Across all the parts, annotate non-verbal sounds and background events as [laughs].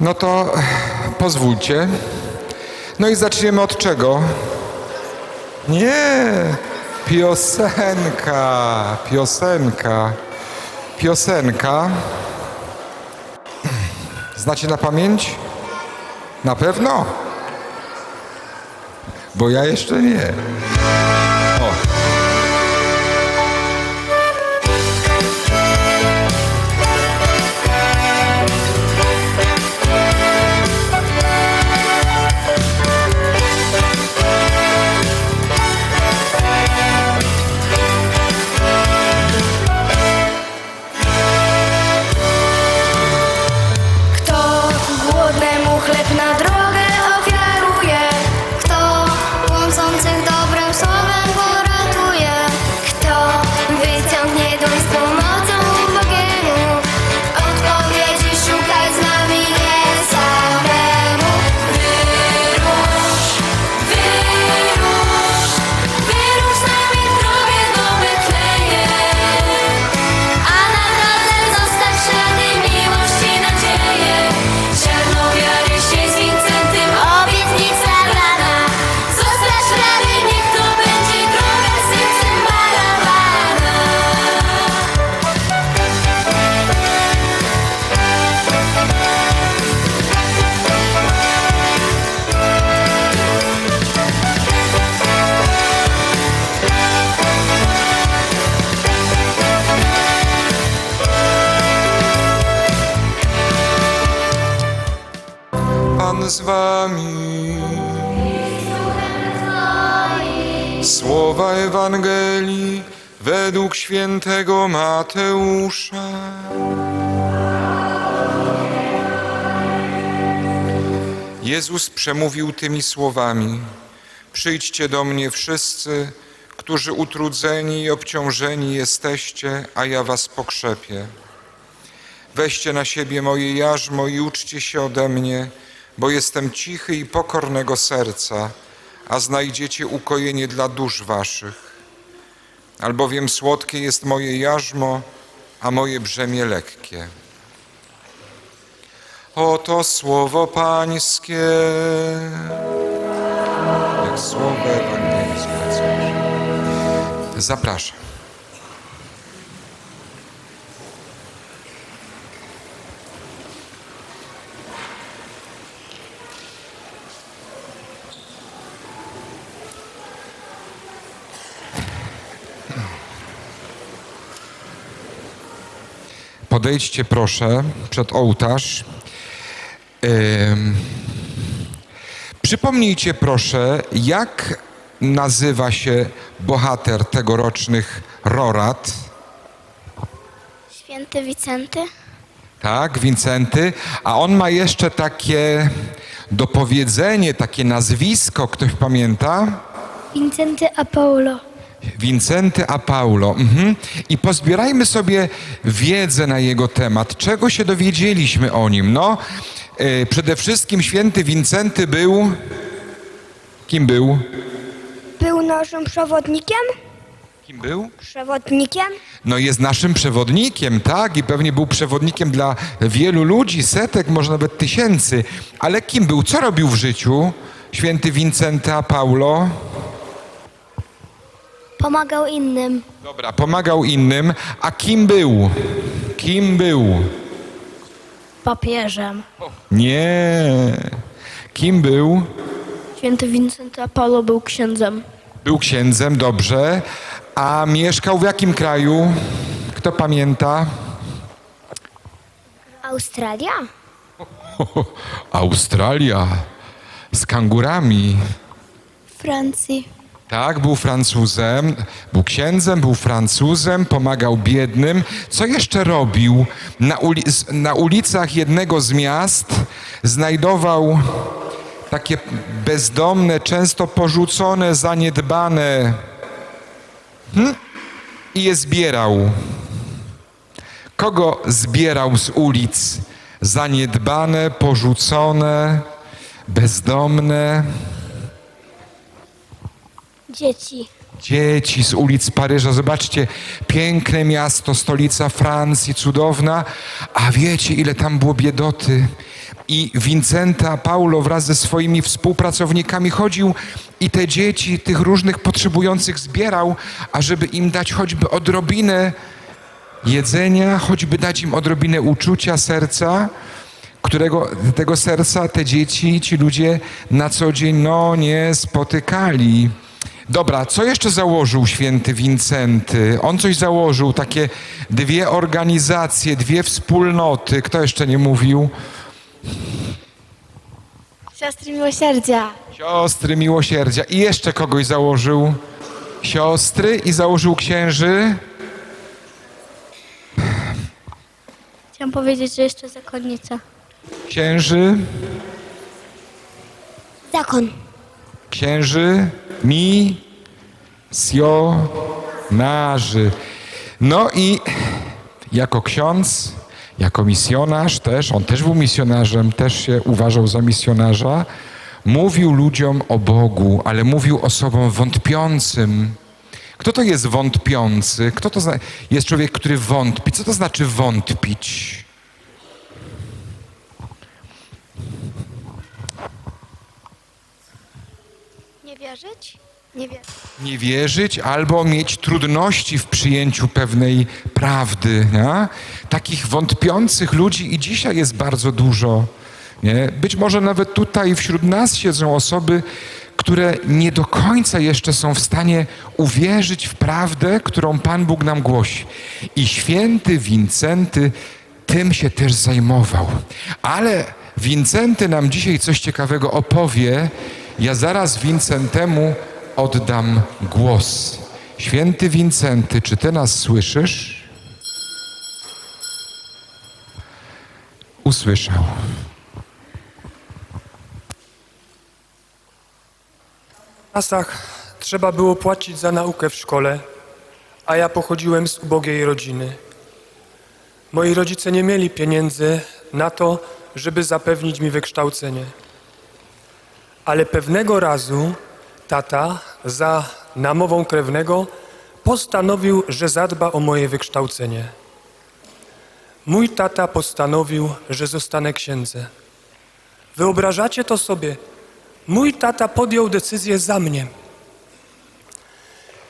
No to pozwólcie. No i zaczniemy od czego? Nie, piosenka, piosenka, piosenka. Znacie na pamięć? Na pewno? Bo ja jeszcze nie. O. Pan z wami. Słowa Ewangelii według świętego Mateusza. Jezus przemówił tymi słowami: Przyjdźcie do mnie wszyscy, którzy utrudzeni i obciążeni jesteście, a ja was pokrzepię. Weźcie na siebie moje jarzmo i uczcie się ode mnie, bo jestem cichy i pokornego serca, a znajdziecie ukojenie dla dusz waszych. Albowiem słodkie jest moje jarzmo, a moje brzemię lekkie. Oto słowo Pańskie, jak słowo ewangelijskie. Zapraszam. Podejdźcie proszę przed ołtarz. Przypomnijcie proszę, jak nazywa się bohater tegorocznych rorat? Święty Wicenty? Tak, Wincenty. A on ma jeszcze takie dopowiedzenie, takie nazwisko, ktoś pamięta? Wincenty a Paulo. Wincenty a Paulo. Mhm. I pozbierajmy sobie wiedzę na jego temat. Czego się dowiedzieliśmy o nim? No, e, przede wszystkim święty Wincenty był... Kim był? Był naszym przewodnikiem? Kim był? Przewodnikiem? No jest naszym przewodnikiem, tak? I pewnie był przewodnikiem dla wielu ludzi, setek, może nawet tysięcy. Ale kim był? Co robił w życiu? Święty Wincenty a Paulo? Pomagał innym. Dobra, pomagał innym. A kim był? Kim był? Papieżem. Nie. Kim był? Święty Wincenty a Paulo był księdzem. Był księdzem, dobrze. A mieszkał w jakim kraju? Kto pamięta? Australia? [laughs] Australia. Z kangurami. Francji. Tak, był Francuzem, był księdzem, był Francuzem, pomagał biednym. Co jeszcze robił? Na, uli- na ulicach jednego z miast znajdował takie bezdomne, często porzucone, zaniedbane hmm? i je zbierał. Kogo zbierał z ulic? Zaniedbane, porzucone, bezdomne. Dzieci. Dzieci z ulic Paryża, zobaczcie, piękne miasto, stolica Francji, cudowna, a wiecie, ile tam było biedoty, i Vincenta Paulo wraz ze swoimi współpracownikami chodził i te dzieci, tych różnych potrzebujących zbierał, ażeby im dać choćby odrobinę jedzenia, choćby dać im odrobinę uczucia serca, którego tego serca te dzieci, ci ludzie na co dzień no nie spotykali. Dobra, co jeszcze założył święty Wincenty? On coś założył, takie dwie organizacje, dwie wspólnoty. Kto jeszcze nie mówił? Siostry Miłosierdzia. Siostry miłosierdzia. I jeszcze kogoś założył. Siostry i założył księży. Chciałam powiedzieć, że jeszcze zakonnica. Księży. Zakon. Księży, misjonarzy. No i jako ksiądz, jako misjonarz też, on też był misjonarzem, też się uważał za misjonarza, mówił ludziom o Bogu, ale mówił osobom wątpiącym. Kto to jest wątpiący? Kto to jest człowiek, który wątpi? Co to znaczy wątpić? Wierzyć? Nie wierzyć. nie wierzyć albo mieć trudności w przyjęciu pewnej prawdy. Nie? Takich wątpiących ludzi i dzisiaj jest bardzo dużo. Nie? Być może nawet tutaj wśród nas siedzą osoby, które nie do końca jeszcze są w stanie uwierzyć w prawdę, którą Pan Bóg nam głosi. I święty Wincenty tym się też zajmował. Ale Wincenty nam dzisiaj coś ciekawego opowie. Ja zaraz Wincentemu oddam głos. Święty Wincenty, czy ty nas słyszysz? Usłyszał. W czasach trzeba było płacić za naukę w szkole, a ja pochodziłem z ubogiej rodziny. Moi rodzice nie mieli pieniędzy na to, żeby zapewnić mi wykształcenie. Ale pewnego razu tata za namową krewnego postanowił, że zadba o moje wykształcenie. Mój tata postanowił, że zostanę księdzem. Wyobrażacie to sobie? Mój tata podjął decyzję za mnie.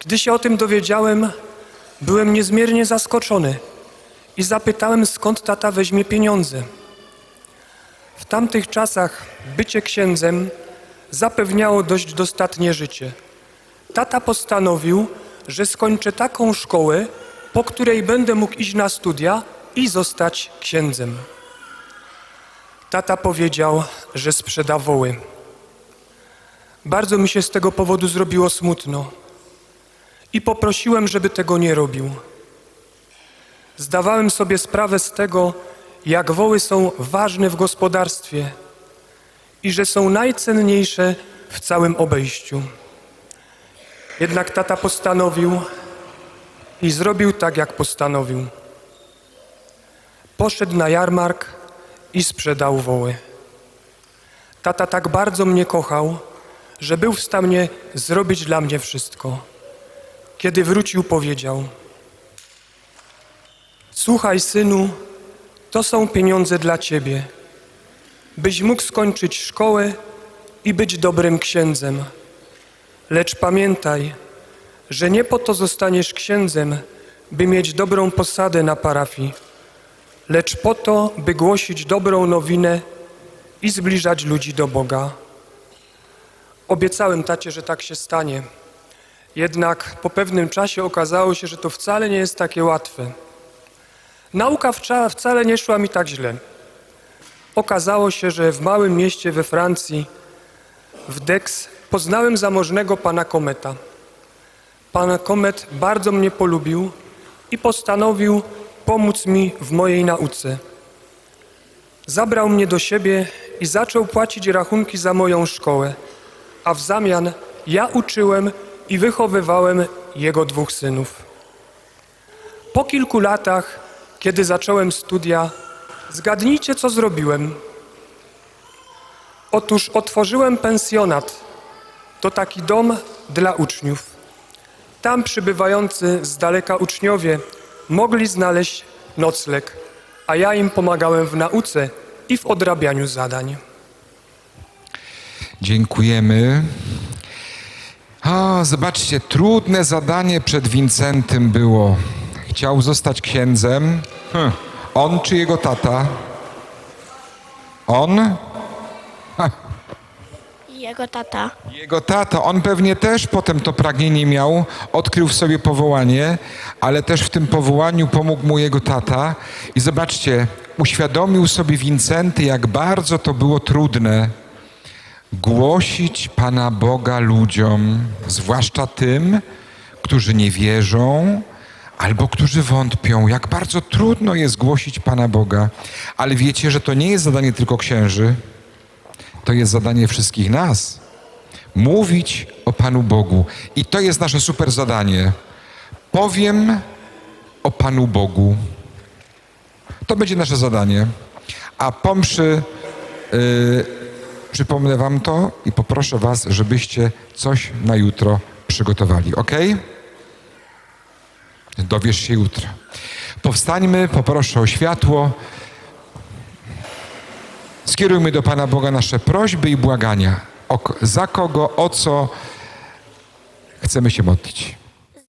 Gdy się o tym dowiedziałem, byłem niezmiernie zaskoczony i zapytałem, skąd tata weźmie pieniądze. W tamtych czasach bycie księdzem zapewniało dość dostatnie życie. Tata postanowił, że skończę taką szkołę, po której będę mógł iść na studia i zostać księdzem. Tata powiedział, że sprzeda woły. Bardzo mi się z tego powodu zrobiło smutno i poprosiłem, żeby tego nie robił. Zdawałem sobie sprawę z tego, jak woły są ważne w gospodarstwie i że są najcenniejsze w całym obejściu. Jednak tata postanowił i zrobił tak, jak postanowił. Poszedł na jarmark i sprzedał woły. Tata tak bardzo mnie kochał, że był w stanie zrobić dla mnie wszystko. Kiedy wrócił, powiedział: Słuchaj, synu, to są pieniądze dla ciebie, byś mógł skończyć szkołę i być dobrym księdzem. Lecz pamiętaj, że nie po to zostaniesz księdzem, by mieć dobrą posadę na parafii, lecz po to, by głosić dobrą nowinę i zbliżać ludzi do Boga. Obiecałem tacie, że tak się stanie. Jednak po pewnym czasie okazało się, że to wcale nie jest takie łatwe. Nauka wcale nie szła mi tak źle. Okazało się, że w małym mieście we Francji, w Dex, poznałem zamożnego pana Kometa. Pan Komet bardzo mnie polubił i postanowił pomóc mi w mojej nauce. Zabrał mnie do siebie i zaczął płacić rachunki za moją szkołę, a w zamian ja uczyłem i wychowywałem jego dwóch synów. Po kilku latach, kiedy zacząłem studia, zgadnijcie, co zrobiłem. Otóż otworzyłem pensjonat. To taki dom dla uczniów. Tam przybywający z daleka uczniowie mogli znaleźć nocleg, a ja im pomagałem w nauce i w odrabianiu zadań. Dziękujemy. O, zobaczcie, trudne zadanie przed Wincentym było. Chciał zostać księdzem. Hm. On czy jego tata? On? Jego tata. Jego tata, on pewnie też potem to pragnienie miał, odkrył w sobie powołanie, ale też w tym powołaniu pomógł mu jego tata. I zobaczcie, uświadomił sobie Wincenty, jak bardzo to było trudne głosić Pana Boga ludziom, zwłaszcza tym, którzy nie wierzą albo którzy wątpią, jak bardzo trudno jest głosić Pana Boga. Ale wiecie, że to nie jest zadanie tylko księży, to jest zadanie wszystkich nas. Mówić o Panu Bogu. I to jest nasze super zadanie. Powiem o Panu Bogu. To będzie nasze zadanie. A po mszy yy, przypomnę Wam to i poproszę Was, żebyście coś na jutro przygotowali. Ok? Dowiesz się jutro. Powstańmy, poproszę o światło. Skierujmy do Pana Boga nasze prośby i błagania. O, za kogo, o co chcemy się modlić.